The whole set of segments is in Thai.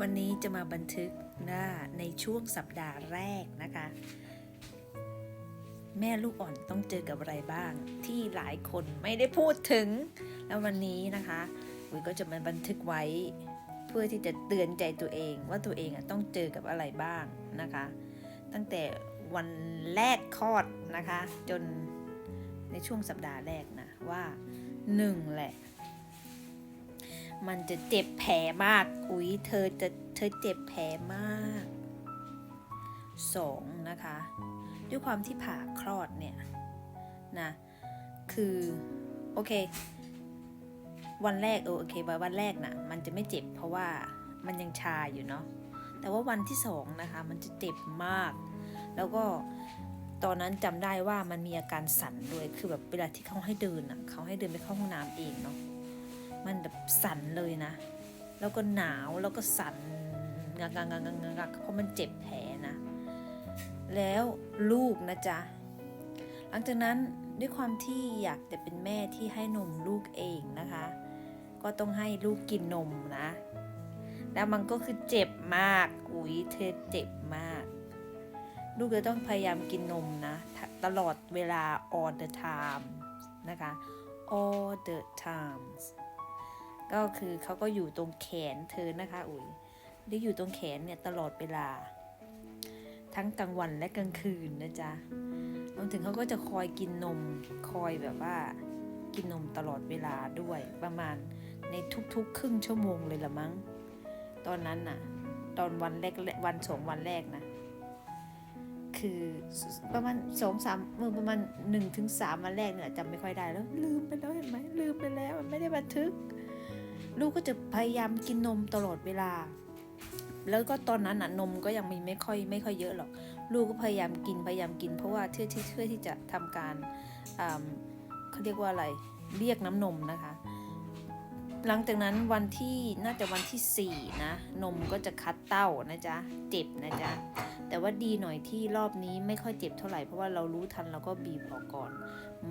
วันนี้จะมาบันทึกหน้าในช่วงสัปดาห์แรกนะคะ แม่ลูกอ่อนต้องเจอกับอะไรบ้าง ที่หลายคนไม่ได้พูดถึง แล้ววันนี้นะคะอุ๋ยก็จะมาบันทึกไว้ เพื่อที่จะเตือนใจตัวเองว่าตัวเองต้องเจอกับอะไรบ้างนะคะ ตั้งแต่วันแรกคลอดนะคะ จนในช่วงสัปดาห์แรกนะว่าหนึ่งแหละ มันจะเจ็บแผลมาก อุ๊ย เธอจะเธอเจ็บแผลมากสองนะคะ ด้วยความที่ผ่าคลอดเนี่ยนะคือ โอเค วันแรกเออโอเควันแรกนะมันจะไม่เจ็บเพราะว่ามันยังชาอยู่เนาะแต่ว่าวันที่สองนะคะ มันจะเจ็บมาก แล้วก็ตอนนั้นจำได้ว่ามันมีอาการสั่นด้วยคือแบบเวลาที่เขาให้เดินอะเขาให้เดินไปเข้าห้องน้ำเองเนาะ แบบสั่นเลยนะ แล้วก็หนาวแล้วก็สั่นงักงักงักงักงักเพราะมันเจ็บแผลนะ แล้วลูกนะจ๊ะ หลังจากนั้นด้วยความที่อยากจะเป็นแม่ที่ให้นมลูกเองนะคะ ก็ต้องให้ลูกกินนมนะ แล้วมันก็คือเจ็บมาก อุ๊ยเธอเจ็บมาก ลูกจะต้องพยายามกินนมนะ ตลอดเวลา all the time นะคะ all the times ก็คือเขาก็อยู่ตรงแขนเธอนะคะอุ๋ยได้อยู่ตรงแขนเนี่ยตลอดเวลา ทั้งกลางวันและกลางคืนนะจ๊ะรวมถึงเขาก็จะคอยกินนมคอยแบบว่า กินนมตลอดเวลาด้วยประมาณในทุกๆ ครึ่งชั่วโมงเลยละมั้ง ตอนนั้นน่ะ ตอนวันแรกวันสองวันแรกนะคือประมาณสองสามเมื่อประมาณหนึ่งถึงสามวันแรกเนี่ยจำไม่ค่อยได้แล้ว ลืมไปแล้วเห็นไหมลืมไปแล้วมันไม่ได้บันทึก ลูกก็จะพยายามกินนมตลอดเวลา แล้วก็ตอนนั้นน่ะนมก็ยังมีไม่ค่อยไม่ค่อยเยอะหรอก ลูกก็พยายามกินพยายามกิน เพราะว่าเพื่อที่เพื่อที่จะทำการเขาเรียกว่าอะไรเรียกน้ำนมนะคะ หลังจากนั้นวันที่น่าจะวันที่สี่นะนมก็จะคัดเต้านะจ๊ะเจ็บนะจ๊ะแต่ว่าดีหน่อยที่รอบนี้ไม่ค่อยเจ็บเท่าไหร่เพราะว่าเรารู้ทันเราก็บีบออกก่อน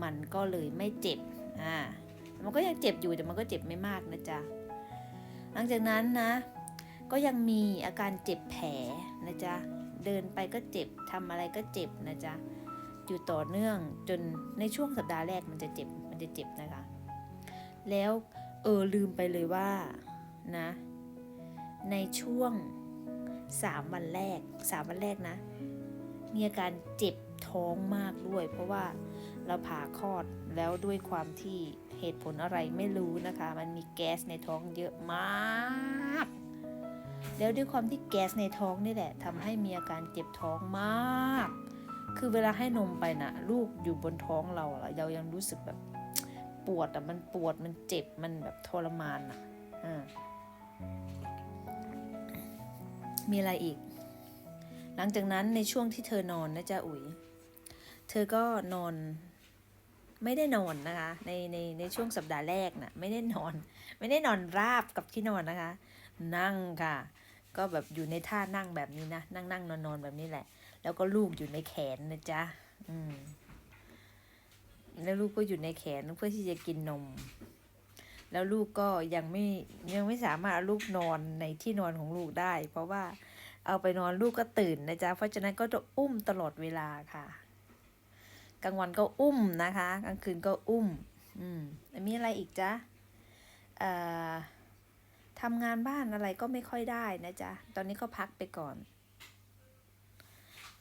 มันก็เลยไม่เจ็บอ่า มันก็ยังเจ็บอยู่แต่มันก็เจ็บไม่มากนะจ๊ะหลังจากนั้นนะ ก็ยังมีอาการเจ็บแผลนะจ๊ะเดินไปก็เจ็บทำอะไรก็เจ็บนะจ๊ะอยู่ต่อเนื่องจนในช่วงสัปดาห์แรกมันจะเจ็บมันจะเจ็บนะคะ แล้วเออลืมไปเลยว่านะ ในช่วงสามวันแรกสามวันแรกนะ มีอาการเจ็บท้องมากด้วย เพราะว่าเราผ่าคลอดแล้วด้วยความที่ เหตุผลอะไรไม่รู้นะคะ มันมีแก๊สในท้องเยอะมาก แล้วด้วยความที่แก๊สในท้องนี่แหละทำให้มีอาการเจ็บท้องมาก คือเวลาให้นมไปนะลูกอยู่บนท้องเราเรายังรู้สึกแบบปวดอะมันปวดมันเจ็บมันแบบทรมานอะอ่ามีอะไรอีก หลังจากนั้นในช่วงที่เธอนอนนะจ๊ะอุ๋ย เธอก็นอน ไม่ได้นอนนะคะ ในในในช่วงสัปดาห์แรกนะ่ะไม่ได้นอน ไม่ได้นอนราบกับที่นอนนะคะ นั่งค่ะ ก็แบบอยู่ในท่านั่งแบบนี้นะนั่งนั่งนอนนอนแบบนี้แหละ แล้วก็ลูกอยู่ในแขนนะจ๊ะอืมแล้วลูกก็อยู่ในแขนเพื่อที่จะกินนม แล้วลูกก็ยังไม่ยังไม่สามารถเอาลูกนอนในที่นอนของลูกได้ เพราะว่าเอาไปนอนลูกก็ตื่นนะจ๊ะเพราะฉะนั้นก็จะอุ้มตลอดเวลาค่ะ กลางวันก็อุ้มนะคะ กลางคืนก็อุ้ม อืมมีอะไรอีกจ๊ะเอ่อทำงานบ้านอะไรก็ไม่ค่อยได้นะจ๊ะ ตอนนี้ก็พักไปก่อน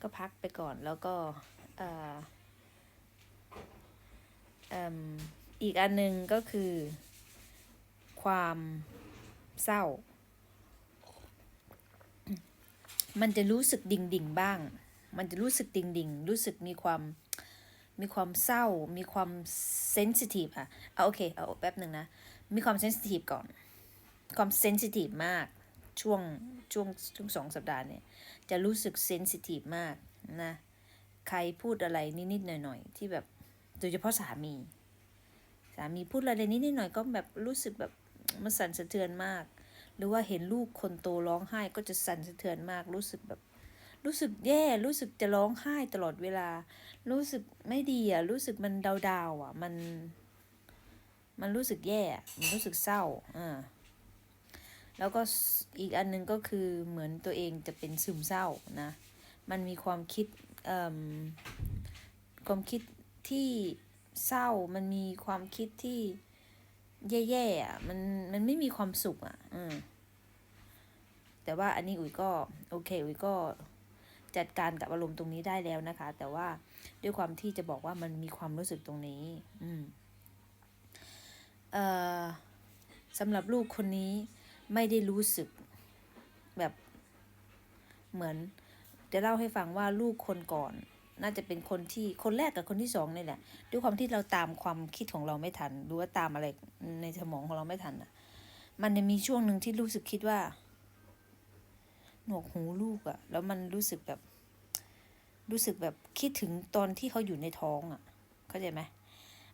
ก็พักไปก่อนแล้วก็เอ่อเอ่มอีกอันหนึ่งก็คือ ความเศร้า มันจะรู้สึกดิ่งดิ่งบ้าง มันจะรู้สึกดิ่งดิ่งรู้สึกมีความ มีความเศร้า มีความเซนซิทีฟอะเอาโอเค เอาแป๊บหนึ่งนะ มีความเซนซิทีฟก่อน ความเซนซิทีฟมาก ช่วงช่วงช่วงสองสัปดาห์เนี่ย จะรู้สึกเซนซิทีฟมากนะ ใครพูดอะไรนิดๆหน่อยๆ ที่แบบ โดยเฉพาะสามี สามีพูดอะไรนิดๆหน่อยๆ ก็แบบรู้สึกแบบมันสั่นสะเทือนมาก หรือว่าเห็นลูกคนโตร้องไห้ก็จะสั่นสะเทือนมาก รู้สึกแบบ รู้สึกแย่รู้สึกจะร้องไห้ตลอดเวลา รู้สึกไม่ดีอะรู้สึกมันดาวๆอะ มัน มันรู้สึกแย่มันรู้สึกเศร้าอ่าแล้วก็อีกอันหนึงก็คือเหมือนตัวเองจะเป็นซึมเศร้านะ มันมีความคิดความคิดที่เศร้า มันมีความคิดที่แย่ๆอะ มัน มันไม่มีความสุขอะ อืมแต่ว่าอันนี้อุ๋ยก็ โอเค อุ๋ยก็ จัดการกับอารมณ์ตรงนี้ได้แล้วนะคะ แต่ว่าด้วยความที่จะบอกว่ามันมีความรู้สึกตรงนี้ อืมเอ่อสำหรับลูกคนนี้ไม่ได้รู้สึกแบบเหมือน จะเล่าให้ฟังว่าลูกคนก่อน น่าจะเป็นคนที่คนแรกกับคนที่สองนี่แหละด้วยความที่เราตามความคิดของเราไม่ทันหรือว่าตามอะไรในสมองของเราไม่ทันอะ มันจะมีช่วงหนึ่งที่รู้สึกคิดว่าหนวกหูลูกอะแล้วมันรู้สึกแบบ รู้สึกแบบคิดถึงตอนที่เขาอยู่ในท้องอะเข้าใจไหม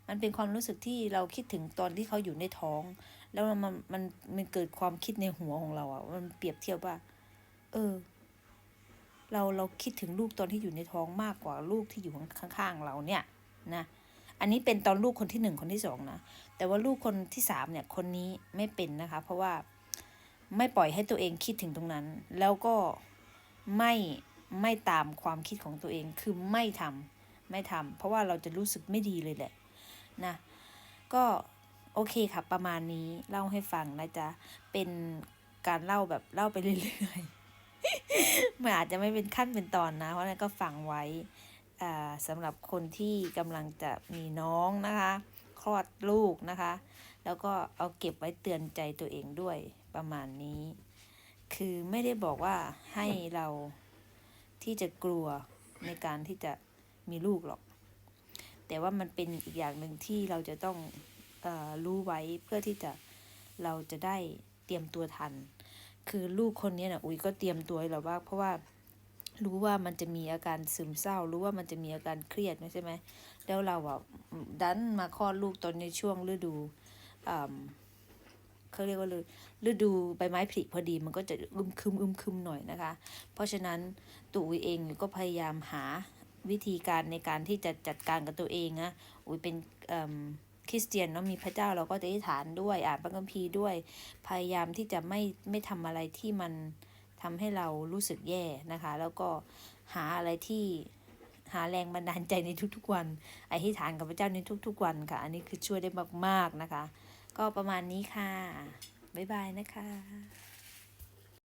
มันเป็นความรู้สึกที่เราคิดถึงตอนที่เขาอยู่ในท้อง แล้วมันมันมันมันเกิดความคิดในหัวของเราอะ มันเปรียบเทียบว่า เออ เราเราคิดถึงลูกตอนที่อยู่ในท้องมากกว่าลูกที่อยู่ข้างๆเราเนี่ย นะ อันนี้เป็นตอนลูกคนที่หนึ่งคนที่สองนะ แต่ว่าลูกคนที่สามเนี่ย คนนี้ไม่เป็นนะคะ เพราะว่าไม่ปล่อยให้ตัวเองคิดถึงตรงนั้น แล้วก็ไม่ ไม่ตามความคิดของตัวเองคือไม่ทำไม่ทำเพราะว่าเราจะรู้สึกไม่ดีเลยแหละนะก็โอเคค่ะประมาณนี้เล่าให้ฟังนะจ๊ะเป็นการเล่าแบบเล่าไปเรื่อยๆมันอาจจะไม่เป็นขั้นเป็นตอนนะ เพราะนั้นก็ฟังไว้สำหรับคนที่กำลังจะมีน้องนะคะคลอดลูกนะคะ แล้วก็เอาเก็บไว้เตือนใจตัวเองด้วยประมาณนี้ คือไม่ได้บอกว่าให้เรา ที่จะกลัวในการที่จะมีลูกหรอก แต่ว่ามันเป็นอีกอย่างหนึ่งที่เราจะต้องเออรู้ไว้เพื่อที่จะเราจะได้เตรียมตัวทัน คือลูกคนนี้นะอุ้ยก็เตรียมตัวแล้วว่า เพราะว่ารู้ว่ามันจะมีอาการซึมเศร้า รู้ว่ามันจะมีอาการเครียดใช่ไหมแล้วเราอะดันมาคลอดลูกตอนในช่วงฤดูอ่า เขาเรียกว่าฤดูใบไม้ผลิพอดีมันก็จะอึมครึมอึมครึมหน่อยนะคะ เพราะฉะนั้นตัวอุ้ยเองก็พยายามหาวิธีการในการที่จะจัดการกับตัวเองนะอุ้ยเป็นคริสเตียนเนาะมีพระเจ้าเราก็จะอธิษฐานด้วยอ่านพระคัมภีร์ด้วย พยายามที่จะไม่ไม่ทำอะไรที่มันทำให้เรารู้สึกแย่นะคะ แล้วก็หาอะไรที่หาแรงบันดาลใจในทุกๆวันอธิษฐานกับพระเจ้าในทุกๆวันค่ะ อันนี้คือช่วยได้มากๆนะคะ ก็ประมาณนี้ค่ะ บ๊ายบายนะคะ